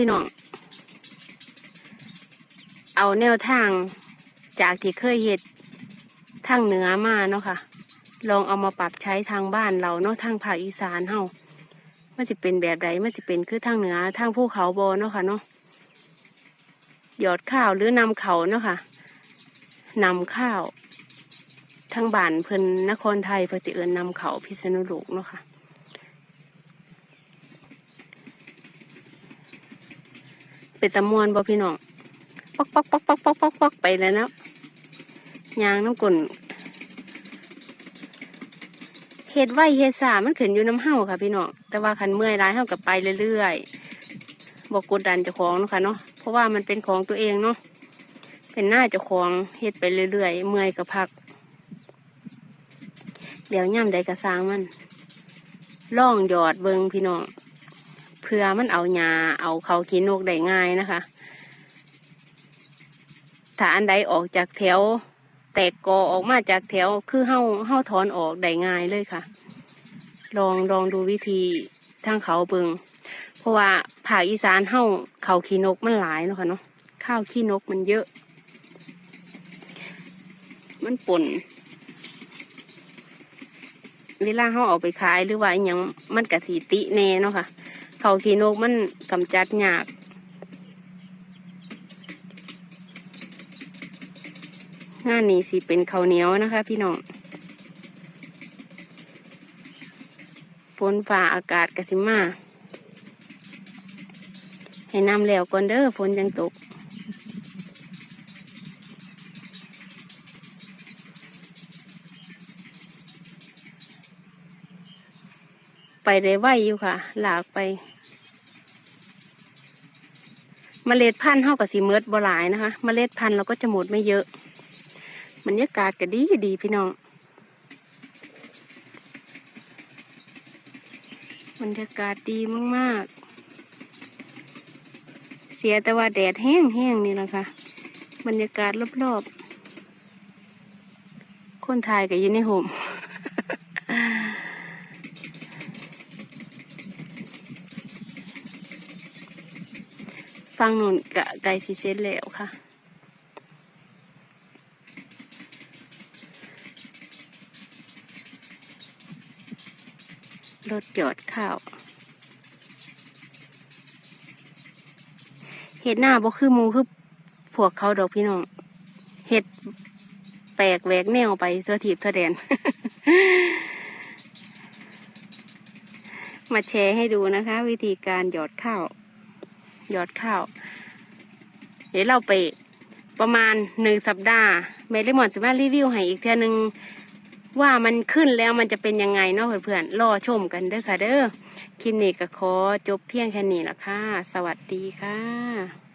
พี่น้อง เอาแนวทางจากที่เคยเฮ็ดทางเหนือมาเนาะค่ะ ลองเอามาปรับใช้ทางบ้านเราเนาะทางภาคอีสานเฮามันสิเป็นแบบใดมันสิเป็นคือทางเหนือทางภูเขาบอเนาะค่ะเนาะหยอดข้าวหรือนำเขาเนาะค่ะนำข้าวทางบ้านเพิ่นนครไทยเพิ่นสิเอิ้นนำเขาพิษณุโลกเนาะค่ะ เป็นตะมวนบ่พี่น้องปอกปอกปอกปอกปอกปอกปอกไปแล้วนะยางน้ำกลนเฮ็ดไว้เฮ็ดสามันขึ้นอยู่น้ำเฮาค่ะพี่น้องแต่ว่าคันเมื่อยร้ายเฮากับไปเรื่อยๆบอกกดดันเจ้าของเนาะค่ะเนาะเพราะว่ามันเป็นของตัวเองเนาะเป็นหน้าเจ้าของเฮ็ดไปเรื่อยๆเมื่อยก็พัก เดี๋ยวย่ำใดกระสร้างมันล่องหยอดเบิงพี่น้อง เพื่อมันเอาหญ้าเอาเขาขี้นกได้ง่ายนะคะ ถ้าอันใดออกจากแถว แตกกอออกมาจากแถวคือเฮาเฮาถอนออกได้ง่ายเลยค่ะ ลองลองดูวิธีทางเขาเบิงเพราะว่าภาคอีสานเฮาเขาขี้นกมันหลายเนาะค่ะเนาะข้าวขี้นกมันเยอะ มันป่นเวลาเขาเอาไปขายหรือว่าอหยังมันกะสีติแน่เนาะค่ะ เขาขี้นกมันกำจัดยากงานี้สิเป็นเขาเหนียวนะคะ พี่น้องฝนฝ่าอากาศกะสิมา ให้น้ำแล้วก่อนเด้อฝนยังตก ไปได้ไวอยู่ค่ะ หลากไปเมล็ดพันธุ์เท่ากับสีเมิดบหลายนะคะเมล็ดพันธุ์เราก็จะหมดไม่เยอะบรรยากาศก็ดีดีพี่น้องบรรยากาศดีมากๆ เสียแต่ว่าแดดแห้งๆนี่แหละค่ะ บรรยากาศรอบๆ คนไทยก็อยินในห่ม ฟังนุ่นกะไก่สีเซตแล้วค่ะ รถหยอดข้าวเห็ดหน้าบ่คือมูคือพวกเขาดอกพี่น้องเห็ดแปลกแหวกแนวไปเสื้อถีบเสื้อแดน มาแชร์ให้ดูนะคะ วิธีการหยอดข้าว ยอดข้าว เดี๋ยวเราไปประมาณหนึ่งสัปดาห์เมลิมอนสิมารีวิวให้อีกเท่านึงว่ามันขึ้นแล้วมันจะเป็นยังไงเนาะเพื่อนๆรอชมกันเด้อค่ะเด้อคลิปนี้ก็ขอจบเพียงแค่นี้ละค่ะ สวัสดีค่ะ